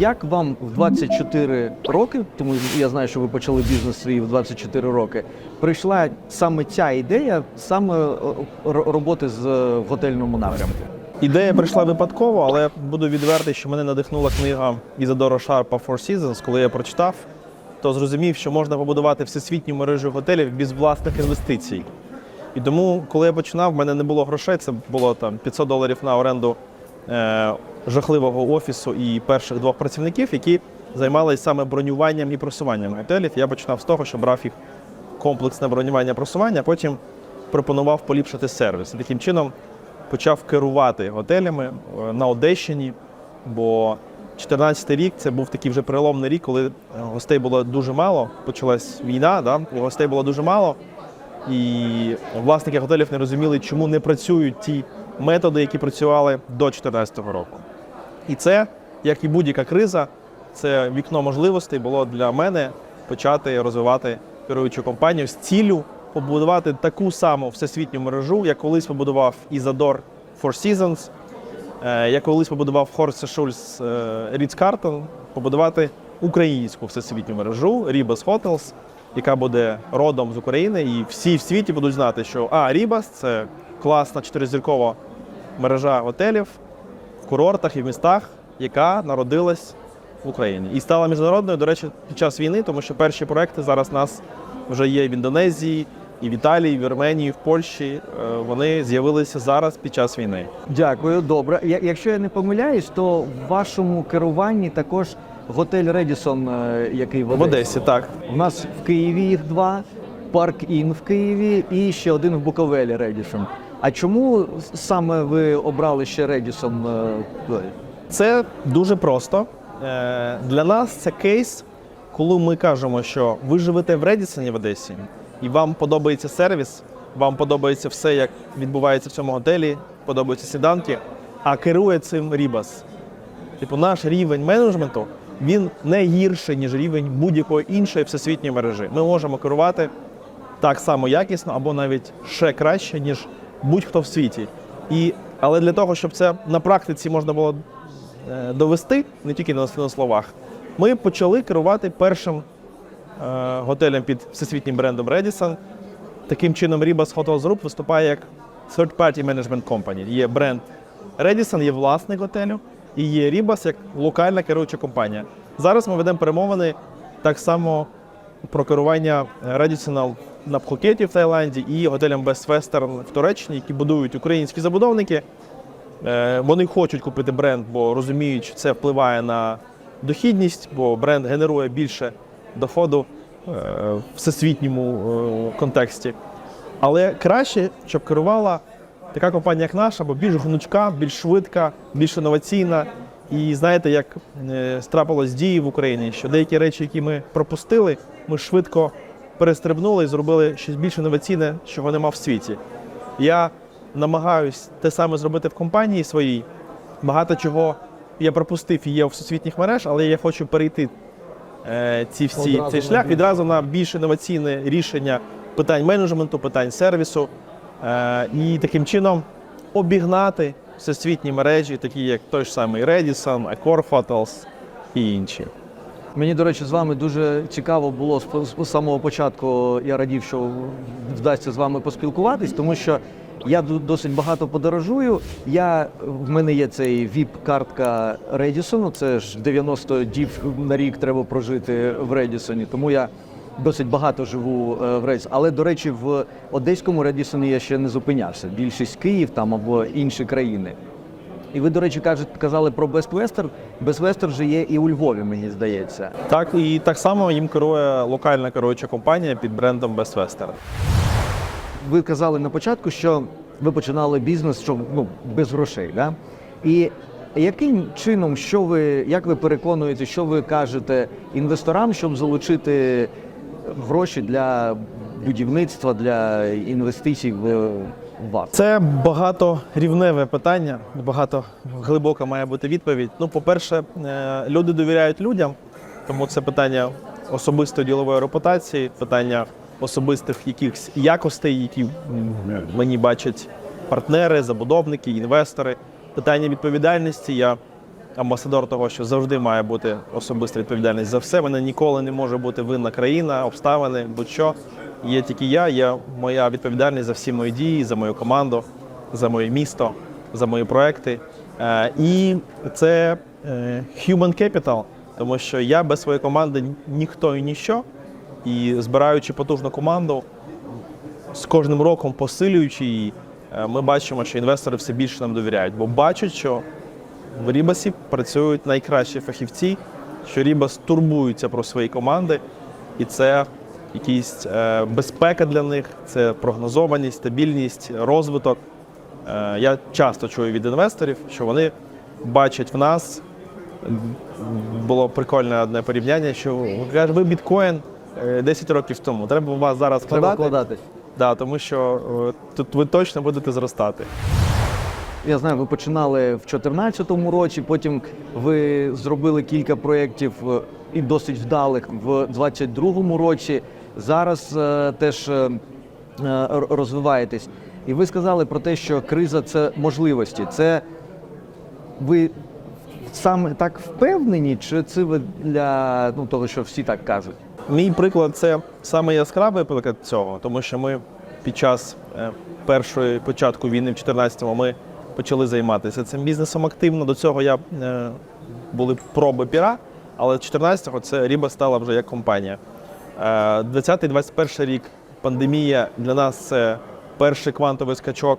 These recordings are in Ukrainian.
як вам в 24 роки, тому я знаю, що ви почали бізнес свій в 24 роки, прийшла саме ця ідея, саме е, роботи з е, готельному напрямку? Ідея прийшла випадково, але буду відвертий, що мене надихнула книга Ізадора Шарпа Four Seasons. Коли я прочитав, то зрозумів, що можна побудувати всесвітню мережу готелів без власних інвестицій. І тому, коли я починав, в мене не було грошей, це було там 500 доларів на оренду е, жахливого офісу і перших двох працівників, які займалися саме бронюванням і просуванням готелів. Я починав з того, що брав їх комплексне бронювання просування, а потім пропонував поліпшити сервіс. Таким чином почав керувати готелями е, на Одещині, бо 14 рік це був такий вже переломний рік, коли е, гостей було дуже мало. Почалась війна, да? гостей було дуже мало. І власники готелів не розуміли, чому не працюють ті методи, які працювали до 2014 року. І це, як і будь-яка криза, це вікно можливостей було для мене почати розвивати керуючу компанію з ціллю побудувати таку саму всесвітню мережу, як колись побудував Ізадор Four Seasons, е, як колись побудував Хорсе Шульц Ріц Картон, побудувати українську всесвітню мережу Ribas Hotels, яка буде родом з України, і всі в світі будуть знати, що а Ribas – це класна чотиризіркова мережа готелів курортах і в містах, яка народилась в Україні і стала міжнародною, до речі, під час війни, тому що перші проекти зараз у нас вже є в Індонезії, і в Італії, і в Вірменії, в Польщі. Е, Вони з'явилися зараз під час війни. Дякую, добре. Якщо я не помиляюсь, то в вашому керуванні також готель Редісон, е, який в В Одесі. Одесі, так. У нас в Києві їх два, Парк Ін в Києві і ще один в Буковелі Редісон. А чому саме ви обрали ще Редісон? е, Це дуже просто. Е, Для нас це кейс, коли ми кажемо, що ви живете в Редісоні в Одесі, і вам подобається сервіс, вам подобається все, як відбувається в цьому готелі, подобаються сніданки, а керує цим Рібас. Типу, наш рівень менеджменту він не гірший, ніж рівень будь-якої іншої всесвітньої мережі. Ми можемо керувати так само якісно або навіть ще краще, ніж будь-хто в світі. І, але для того, щоб це на практиці можна було е, довести, не тільки на, словах, ми почали керувати першим е, готелем під всесвітнім брендом Redison. Таким чином, Ribas Hotels Group виступає як third-party management company. Є бренд Redison, є власник готелю, і є Ribas як локальна керуюча компанія. Зараз ми ведемо перемовини так само про керування Redison на Пхукеті в Таїланді і готелем Best Western в Туреччині, які будують українські забудовники. Е, Вони хочуть купити бренд, бо розуміють, що це впливає на дохідність, бо бренд генерує більше доходу е, в всесвітньому е, контексті. Але краще, щоб керувала така компанія, як наша, бо більш гнучка, більш швидка, більш інноваційна. І знаєте, як е, трапилось дії в Україні, що деякі речі, які ми пропустили, ми швидко перестрибнули і зробили щось більш інноваційне, чого нема в світі. Я намагаюсь те саме зробити в компанії своїй. Багато чого я пропустив і є у всесвітніх мереж, але я хочу перейти е, ці всі, Одразу цей шлях відразу на більш інноваційне рішення питань менеджменту, питань сервісу е, і таким чином обігнати всесвітні мережі, такі як той ж самий Redison, Accor Hotels і інші. Мені, до речі, з вами дуже цікаво було з самого початку. Я радів, що вдасться з вами поспілкуватись, тому що я досить багато подорожую. Я, в мене є цей віп-картка Редісону. Це ж 90 діб на рік треба прожити в Редісоні. Тому я досить багато живу е, в Редісоні. Але, до речі, в одеському Редісоні я ще не зупинявся. Більшість Київ там або інші країни. І ви, до речі, кажете, казали про Western. Best же є і у Львові, мені здається. Так і так само їм керує локальна керуюча компанія під брендом Western. Ви казали на початку, що ви починали бізнес що, ну, без грошей. Да? І яким чином, що ви, як ви переконуєте, що ви кажете інвесторам, щоб залучити гроші для будівництва, для інвестицій в в вас? Це багаторівневе питання, багато глибока має бути відповідь. Ну, по-перше, е, люди довіряють людям, тому це питання особистої ділової репутації, питання особистих якихось якостей, які мені бачать партнери, забудовники, інвестори. Питання відповідальності. Я амбасадор того, що завжди має бути особиста відповідальність за все. Мене ніколи не може бути винна країна, обставини, будь-що. Є тільки я, є моя відповідальність за всі мої дії, за мою команду, за моє місто, за мої проекти. Е, І це е, human capital, тому що я без своєї команди ніхто і ніщо. І збираючи потужну команду, з кожним роком посилюючи її, е, ми бачимо, що інвестори все більше нам довіряють, бо бачать, що в Рібасі працюють найкращі фахівці, що Рібас турбується про свої команди, і це якісь е, безпека для них, це прогнозованість, стабільність, розвиток. Е, я часто чую від інвесторів, що вони бачать в нас. Було прикольне одне порівняння, що каже, ви біткоін е, 10 років тому. Треба у вас зараз Треба вкладати. вкладатись. Да, тому що е, тут ви точно будете зростати. Я знаю, ви починали в 2014 році, потім ви зробили кілька проєктів е, і досить вдалих в 2022 році. Зараз е, теж е, е, розвиваєтесь. І ви сказали про те, що криза це можливості. Це ви саме так впевнені, чи це ви для ну, того, що всі так кажуть? Мій приклад це саме яскравий приклад цього, тому що ми під час першої початку війни в 2014-му ми почали займатися цим бізнесом активно. До цього я були проби піра, але 14-го це Ріба стала вже як компанія. Е, 20-21 рік пандемія для нас це перший квантовий скачок.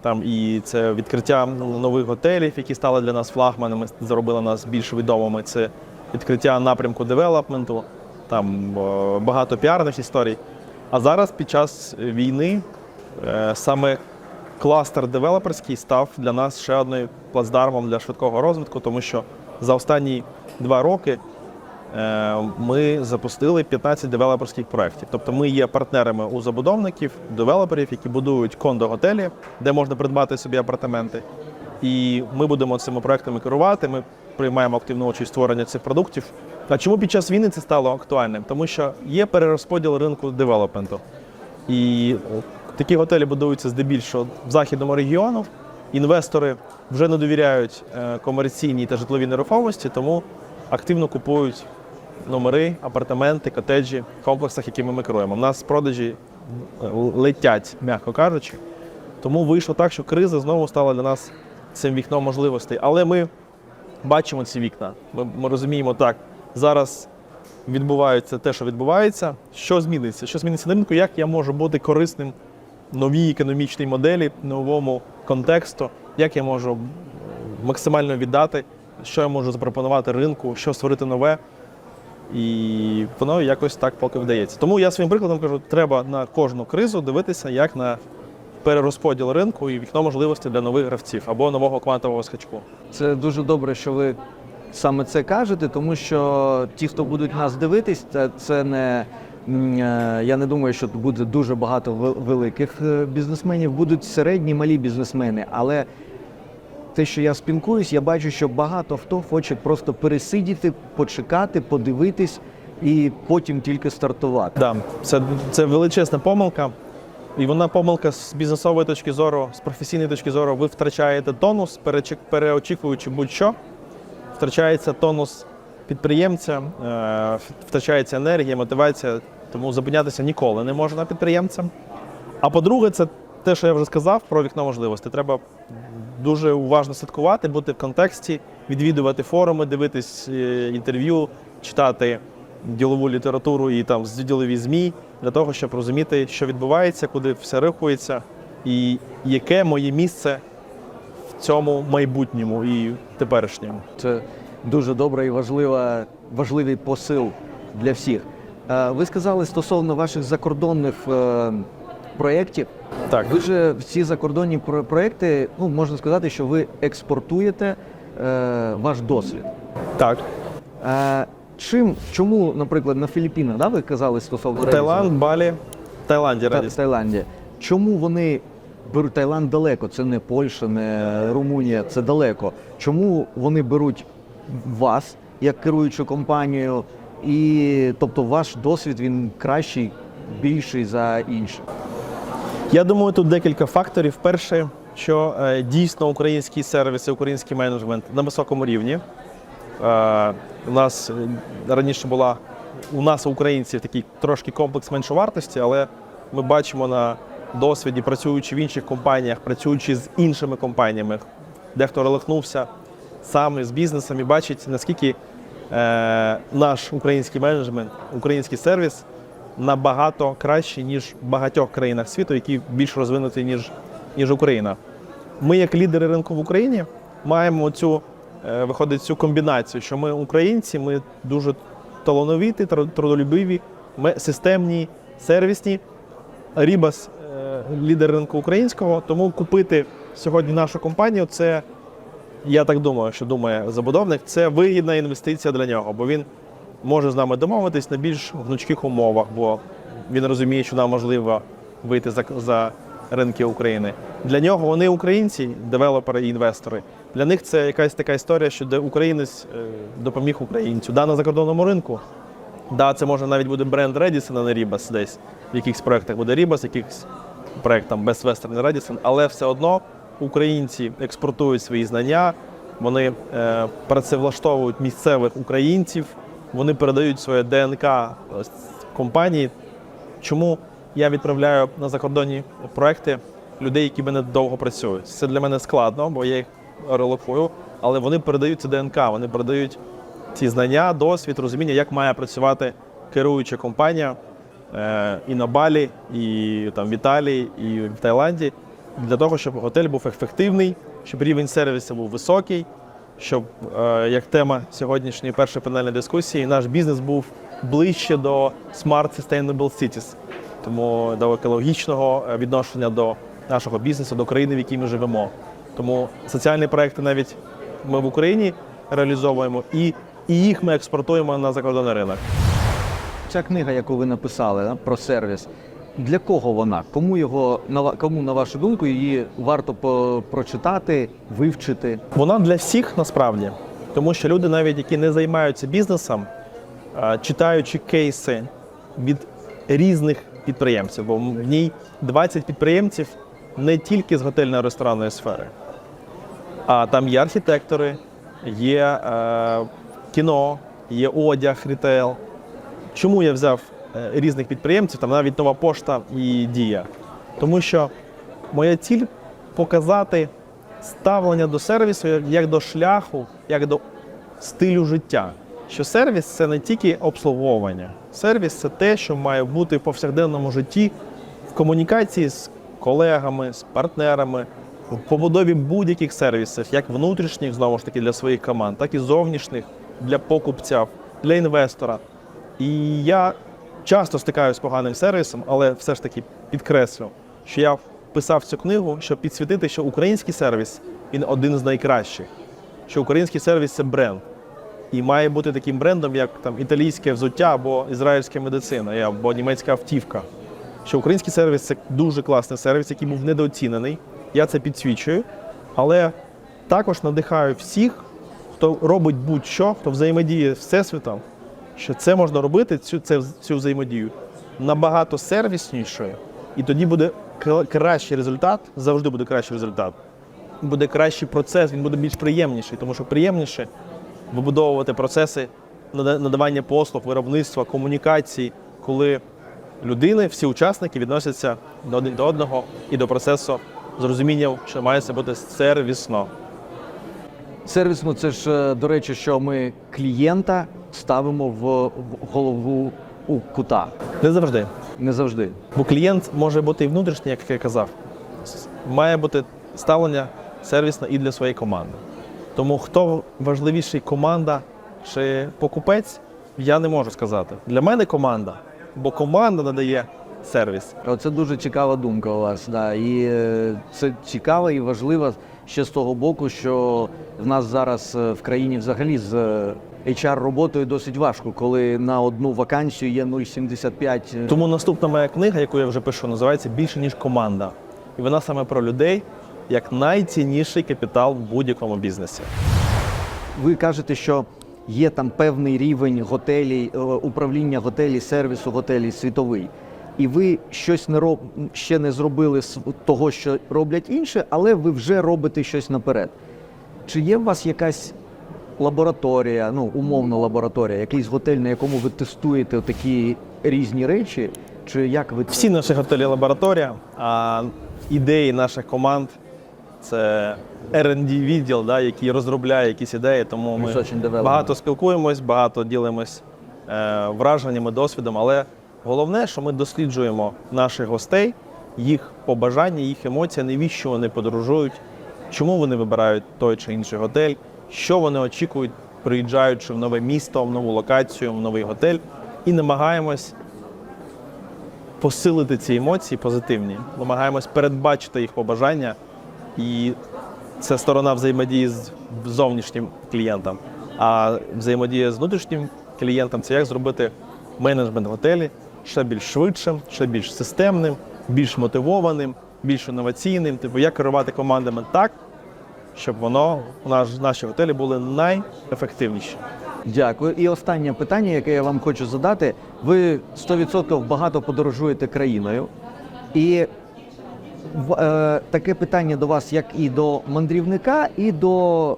Там і це відкриття нових готелів, які стали для нас флагманами, зробили нас більш відомими. Це відкриття напрямку девелопменту, там е, багато піарних історій. А зараз під час війни е, саме кластер девелоперський став для нас ще одним плацдармом для швидкого розвитку, тому що за останні два роки е, ми запустили 15 девелоперських проєктів. Тобто ми є партнерами у забудовників, девелоперів, які будують кондо-готелі, де можна придбати собі апартаменти. І ми будемо цими проектами керувати. Ми приймаємо активну участь в створенні цих продуктів. А чому під час війни це стало актуальним? Тому що є перерозподіл ринку девелопменту. І такі готелі будуються здебільшого в західному регіону. Інвестори вже не довіряють е, комерційній та житловій нерухомості, тому активно купують номери, апартаменти, котеджі в комплексах, якими ми керуємо. У нас продажі е, летять, м'яко кажучи. Тому вийшло так, що криза знову стала для нас цим вікном можливостей. Але ми бачимо ці вікна. Ми, ми розуміємо так, зараз відбувається те, що відбувається. Що зміниться? Що зміниться на ринку? Як я можу бути корисним новій економічній моделі, новому контексту? Як я можу максимально віддати, що я можу запропонувати ринку, що створити нове? І воно якось так поки вдається. Тому я своїм прикладом кажу, треба на кожну кризу дивитися як на перерозподіл ринку і вікно можливостей для нових гравців або нового квантового скачку. Це дуже добре, що ви саме це кажете, тому що ті, хто будуть нас дивитись, це, це не е, я не думаю, що буде дуже багато великих е, бізнесменів, будуть середні, малі бізнесмени. Але те, що я спілкуюсь, я бачу, що багато хто хоче просто пересидіти, почекати, подивитись і потім тільки стартувати. Да, це, це величезна помилка. І вона помилка з бізнесової точки зору, з професійної точки зору, ви втрачаєте тонус, переочікуючи будь-що. Втрачається тонус підприємця, е, втрачається енергія, мотивація. Тому зупинятися ніколи не можна підприємцям. А по-друге, це те, що я вже сказав про вікно можливостей. Треба дуже уважно слідкувати, бути в контексті, відвідувати форуми, дивитись е, інтерв'ю, читати ділову літературу і там ділові ЗМІ для того, щоб розуміти, що відбувається, куди все рухається, і яке моє місце в цьому майбутньому і теперішньому. Це дуже добра і важлива, важливий посил для всіх. Е, Ви сказали стосовно ваших закордонних е, проєктів. Так, Ви ж всі закордонні проєкти, ну можна сказати, що ви експортуєте е, ваш досвід. так. Е, чим, чому, наприклад, на Філіппінах, да, ви казали стосовно Таїланд, Балі, Таїланді Та- радість. Таїланді. Чому вони беруть Таїланд далеко? Це не Польща, не Румунія, це далеко. Чому вони беруть вас як керуючу компанію? І тобто ваш досвід він кращий, більший за інших. Я думаю, тут декілька факторів. Перше, що е, дійсно український сервіс і український менеджмент на високому рівні. Е, у нас е, раніше була у нас, українців, такий трошки комплекс меншовартості, але ми бачимо на досвіді, працюючи в інших компаніях, працюючи з іншими компаніями, дехто релихнувся сам з бізнесом і бачить, наскільки наш український менеджмент, український сервіс набагато кращий, ніж в багатьох країнах світу, які більш розвинуті, ніж, ніж Україна. Ми, як лідери ринку в Україні, маємо цю, е, виходить, цю комбінацію, що ми українці, ми дуже талановиті, тр- трудолюбиві, ми системні, сервісні. Рібас е, лідер ринку українського, тому купити сьогодні нашу компанію це, я так думаю, що думає забудовник, це вигідна інвестиція для нього, бо він може з нами домовитись на більш гнучких умовах, бо він розуміє, що нам можливо вийти за, за ринки України. Для нього вони українці, девелопери і інвестори. Для них це якась така історія, що де українець е, допоміг українцю. Да, на закордонному ринку. Да, це може навіть буде бренд Redison, а не Ribas десь. В якихось проєктах буде Ribas, в якихось проєкт там Best Western Redison, але все одно українці експортують свої знання, вони е, працевлаштовують місцевих українців, вони передають своє ДНК компанії. Чому я відправляю на закордонні проекти людей, які мене довго працюють? Це для мене складно, бо я їх релокую, але вони передають це ДНК, вони передають ці знання, досвід, розуміння, як має працювати керуюча компанія е, і на Балі, і там в Італії, і в Таїланді, для того, щоб готель був ефективний, щоб рівень сервісу був високий, щоб е, як тема сьогоднішньої першої панельної дискусії, наш бізнес був ближче до Smart Sustainable Cities, тому до екологічного е, відношення до нашого бізнесу, до країни, в якій ми живемо. Тому соціальні проекти навіть ми в Україні реалізовуємо, і, і їх ми експортуємо на закордонний ринок. Ця книга, яку ви написали про сервіс, для кого вона? Кому його кому, на вашу думку, її варто прочитати, вивчити? Вона для всіх насправді, тому що люди, навіть які не займаються бізнесом, читаючи кейси від різних підприємців, бо в ній 20 підприємців не тільки з готельно-ресторанної сфери, а там є архітектори, є е, кіно, є одяг, рітейл. Чому я взяв е, різних підприємців, там навіть нова пошта і дія? Тому що моя ціль показати ставлення до сервісу як- як до шляху, як до стилю життя. Що сервіс це не тільки обслуговування, сервіс це те, що має бути в повсякденному житті в комунікації з колегами, з партнерами, в побудові будь-яких сервісів, як внутрішніх, знову ж таки, для своїх команд, так і зовнішніх для покупця, для інвестора. І я часто стикаюся з поганим сервісом, але все ж таки підкреслю, що я писав цю книгу, щоб підсвітити, що український сервіс він один з найкращих, що український сервіс це бренд. І має бути таким брендом, як там італійське взуття або ізраїльська медицина, або німецька автівка. Що український сервіс це дуже класний сервіс, який був недооцінений. Я це підсвічую. Але також надихаю всіх, хто робить будь-що, хто взаємодіє з всесвітом, що це можна робити, цю, цю взаємодію набагато сервіснішою, і тоді буде кращий результат, завжди буде кращий результат. Буде кращий процес, він буде більш приємніший, тому що приємніше вибудовувати процеси надавання послуг, виробництва, комунікації, коли людини, всі учасники відносяться один до одного і до процесу з розумінням, що має це бути сервісно. Сервісно, це ж, е, до речі, що ми клієнта ставимо в, голову у кута. Не завжди. Не завжди. Бо клієнт може бути і внутрішній, як я казав. Має бути ставлення сервісне і для своєї команди. Тому хто важливіший команда чи покупець, я не можу сказати. Для мене команда, бо команда надає сервіс. Оце дуже цікава думка у вас. Да. І е, це цікаво і важливо ще з того боку, що в нас зараз е, в країні взагалі з е, HR-роботою досить важко, коли на одну вакансію є 0,75. е, Тому наступна моя книга, яку я вже пишу, називається Більше ніж команда. І вона саме про людей як найцінніший капітал в будь-якому бізнесі. Ви кажете, що є там певний рівень готелі, е, управління готелі, сервісу готелі світовий. і ви щось не роб... ще не зробили з того, що роблять інші, але ви вже робите щось наперед. Чи є у вас якась лабораторія, ну умовна лабораторія, якийсь готель, на якому ви тестуєте такі різні речі? Чи як ви Всі наші готелі лабораторія, а ідеї наших команд це R&D відділ, да, який розробляє якісь ідеї. Тому ми багато спілкуємось, багато ділимось е, враженнями, досвідом. Але головне, що ми досліджуємо наших гостей, їх побажання, їх емоції, навіщо вони подорожують, чому вони вибирають той чи інший готель, що вони очікують, приїжджаючи в нове місто, в нову локацію, в новий готель, і намагаємось посилити ці емоції позитивні. Намагаємось передбачити їх побажання, і це сторона взаємодії з зовнішнім клієнтом. А взаємодія з внутрішнім клієнтом це як зробити менеджмент готелі ще більш швидшим, ще більш системним, більш мотивованим, більш інноваційним. Типу, як керувати командами так, щоб воно у наш, наші готелі були найефективніші. Дякую. І останнє питання, яке я вам хочу задати. Ви 100% багато подорожуєте країною. І е, таке питання до вас, як і до мандрівника, і до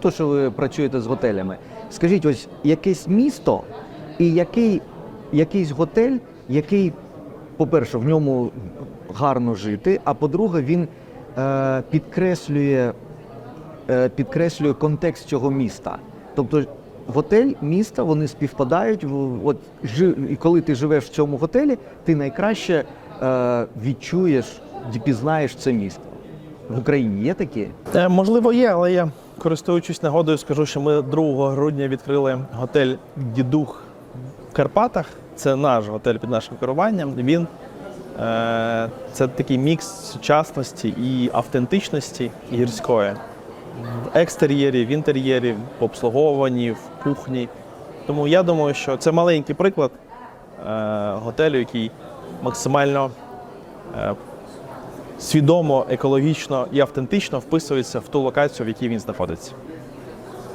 того, що ви працюєте з готелями. Скажіть, ось якесь місто і який, якийсь готель, який, по-перше, в ньому гарно жити, а по-друге, він підкреслює е, підкреслює контекст цього міста. Тобто готель, місто, вони співпадають. От і коли ти живеш в цьому готелі, ти найкраще е, відчуєш, пізнаєш це місто. В Україні є такі? Е, Можливо, є, але я, користуючись нагодою, скажу, що ми 2 грудня відкрили готель Дідух в Карпатах. Це наш готель під нашим керуванням. Він е, це такий мікс сучасності і автентичності гірської. В екстер'єрі, в інтер'єрі, в обслуговуванні, в кухні. Тому я думаю, що це маленький приклад е, готелю, який максимально е, свідомо, екологічно і автентично вписується в ту локацію, в якій він знаходиться.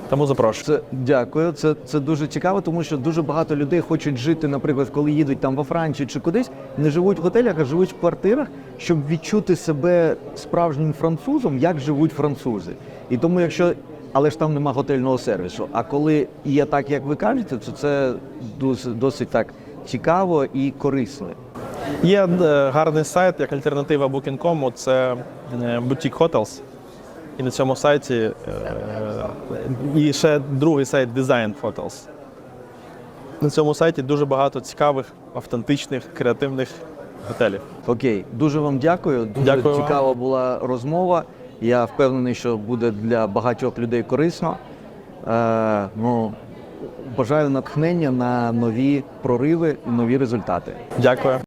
Тому запрошую. Це дякую. Це, це дуже цікаво, тому що дуже багато людей хочуть жити, наприклад, коли їдуть там во Францію чи кудись, не живуть в готелях, а живуть в квартирах, щоб відчути себе справжнім французом, як живуть французи. І тому, якщо але ж там нема готельного сервісу. А коли є так, як ви кажете, то це досить, досить так цікаво і корисно. Є е, гарний сайт, як альтернатива Booking.com, це е, Boutique Hotels. І на цьому сайті е, і ще другий сайт Design Hotels. На цьому сайті дуже багато цікавих, автентичних, креативних готелів. Окей, дуже вам дякую. Дуже Дякую вам. цікава була розмова. Я впевнений, що буде для багатьох людей корисно. Е, ну, бажаю натхнення на нові прориви і нові результати. Дякую.